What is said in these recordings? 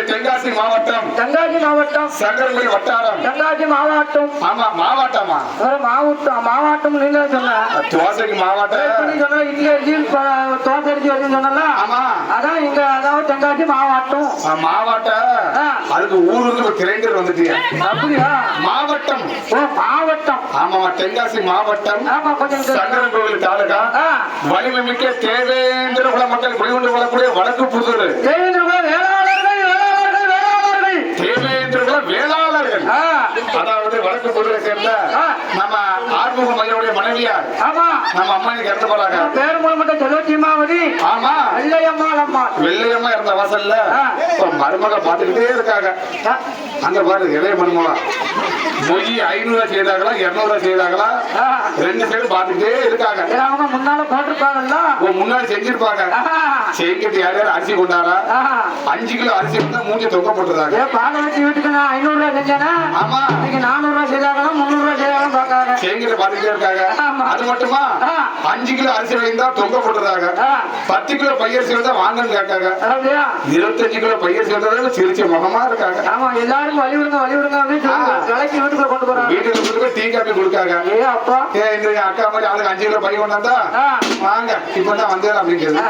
தென்காசி மாவட்டம். தென்காசி மாவட்டம். சங்கரங்கோயில் வட்டாரம். தென்காசி மாவட்டம். ஆமா மாவட்டமா? மாவட்டம் மாவட்டம் நீங்க சொன்ன. தோசைக்கு மாவட்டம் சொன்ன ப- தோசை அரிசி வருதுன்னு சொன்னல ஆமா. அதான் இங்க அதாவது தென்காசி மாவட்டம். மாவட்டம். அதுக்கு ஊருக்கு ஒரு கிரைண்டர் வந்துட்டிய. அப்படியா? மாவட்டம். ஓ மாவட்டம். ஆமாமா தென்காசி மாவட்டம். ஆமா கொஞ்சம் சங்கரங்கோவில் தாலுகா. வலிமை மிக்க தேவேந்திர குல மக்கள் குடிகொண்டு வரக்கூடிய வடக்கு புதூர். தேவேந்திரகுல வேளாளர்கள் அதாவது வடக்கு புதூரை சேர்ந்த. நம்ம ஆறுமுக மையனுடைய மனைவியார். ஆமா. நம்ம அம்மானுக்கு இறந்து போறாங்க பேர் மூலமட்ட செல்வச்சிமாவதி ஆமா. வெள்ளையம்மாள் அம்மா வெள்ளையம்மா இருந்த வாசல்ல மருமக பாத்துக்கிட்டே இருக்காங்க. அங்க பாரு இளைய மருமகா மொய் ஐநூறு செய்தாங்களா இருநூறு செய்தாங்களா. ரெண்டு பேரும் பாத்துக்கிட்டே இருக்காங்க. அவங்க முன்னால போட்டிருப்பாங்கல்ல? முன்னாடி செஞ்சிருப்பாங்க. செஞ்சுட்டு யார் யார் அரிசி கொண்டாரா. அஞ்சு கிலோ அரிசி வந்து மூஞ்சி ஏன் பாகவதி வீட்டுக்கு நான் ஐநூறு ரூபாய் செஞ்சேனா ஆமா. இன்னைக்கு நானூறு ரூபாய் செய்தாங்களா முந்நூறு ரூபாய் செய்தாலும் பார்க்காங்க செஞ்சுட்டு பாத்துக்கிட்டே இருக்காங்க. அது மட்டுமா. அஞ்சு கிலோ அரிசி வாங்கியிருந்தா தொங்க போட்டுருந்தாங்க ஆ. பத்து கிலோ பையரிசி வந்தா வாங்கன்னு அப்படியா? இருபத்தஞ்சு கிலோ பையரிசி வந்ததால சிரிச்ச முகமா இருக்காங்க. ஆமா எல்லாருக்கும் வழி விடுங்க வழி விடுங்க அப்படின்னு சொல்லி ஆ. கலைக்கு வீட்டுக்குள்ள கொண்டு போறாங்க வீட்டுல கொண்டு போய் டீ காப்பி கொடுக்காங்க ஏ அப்பா ஏ இந்த அக்கா மாதிரி ஆளுக்கு அஞ்சு கிலோ பையன் கொண்டாந்தா. வாங்க இப்பதான் வந்தேன் அப்படிங்கிறது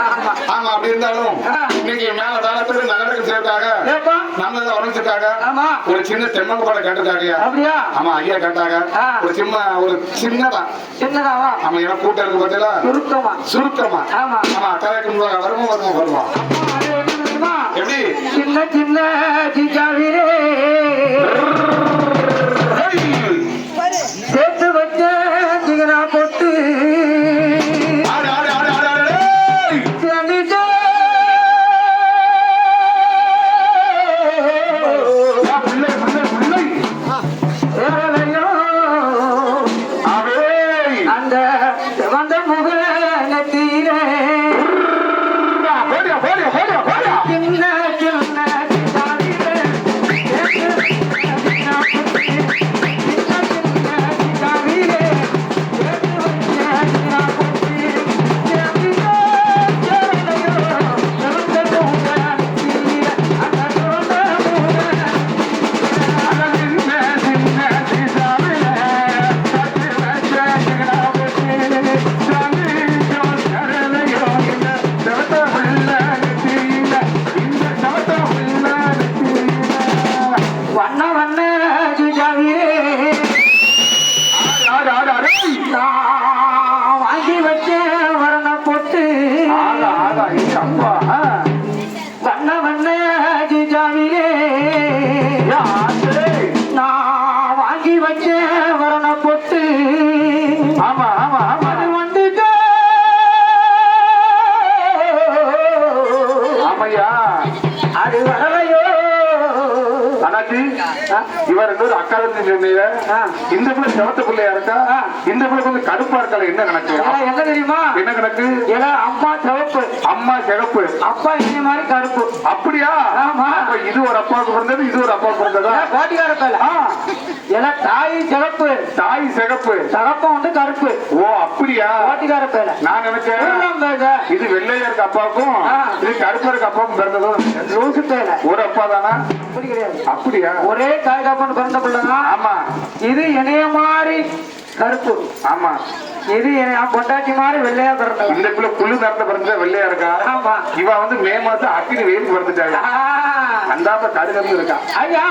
ஆமா. அப்படி இருந்தாலும். இன்னைக்கு மேல தாளத்துல நகரத்துக்கு சேர்க்காக ஏப்பா நம்ம தான் வரவழைச்சிருக்காங்க ஆமா ஒரு சின்ன தென்னங்க பாடம் கேட்டிருக்காங்க அப்படியா ஆமா ஐயா கேட்டாங்க. ஒரு சின்ன ஒரு சின்னதா சின்னதாவா ஆமா ஏன்னா கூட்டம் இருக்கு பார்த்தீங்களா சுருக்கமா சுருக்கமா ஆமா ஆமா கதைக்கு வருவோம் வருவோம் வருவோம் எப்படி சின்ன சின்ன சிச்சாவிரே வாங்கி வச்ச வரண போட்டு. வண்ண வண்ண ஜிஜாவியே சொன்னீங்க. இந்த பிள்ளை செவத்த பிள்ளையா இருக்கா. இந்த பிள்ளை கொஞ்சம் கருப்பா இருக்கல என்ன கணக்கு என்ன தெரியுமா? என்ன கணக்கு ஏன்னா அம்மா சிவப்பு. அம்மா சிகப்பு அப்பா இந்த மாதிரி கருப்பு. அப்படியா? ஆமா. இது ஒரு அப்பாவுக்கு பிறந்தது இது ஒரு அப்பாவுக்கு பிறந்ததா? ஏன்னா கோட்டிக்கார பேல ஏன்னா தாய் சிவப்பு. தாய் சிகப்பு தகப்பம் வந்து கருப்பு. ஓ அப்படியா? கோட்டிக்கார பேல நான் நினைச்சேன். இது வெள்ளையா இருக்க அப்பாவுக்கும். இது கருப்பா இருக்க அப்பாவுக்கும் பிறந்ததும் ஒரு அப்பா தானா? அப்படி கிடையாது. அப்படியா? ஒரே தாய் தகப்பன் பிறந்த பிள்ளைதான் ஆமா. இது இணைய மாதிரி கருப்பு. ஆமா. இது என் பொண்டாட்டி மாதிரி வெள்ளையா பிறந்தவன் இந்த பிள்ளை புல்லு நேரத்துல பிறந்தா வெள்ளையா இருக்கா? ஆமா. இவ வந்து மே மாசம் அக்கினி வெயில் பிறந்துட்டாங்க ஆ. அந்தாப்ப கருகந்து இருக்கா? ஐயா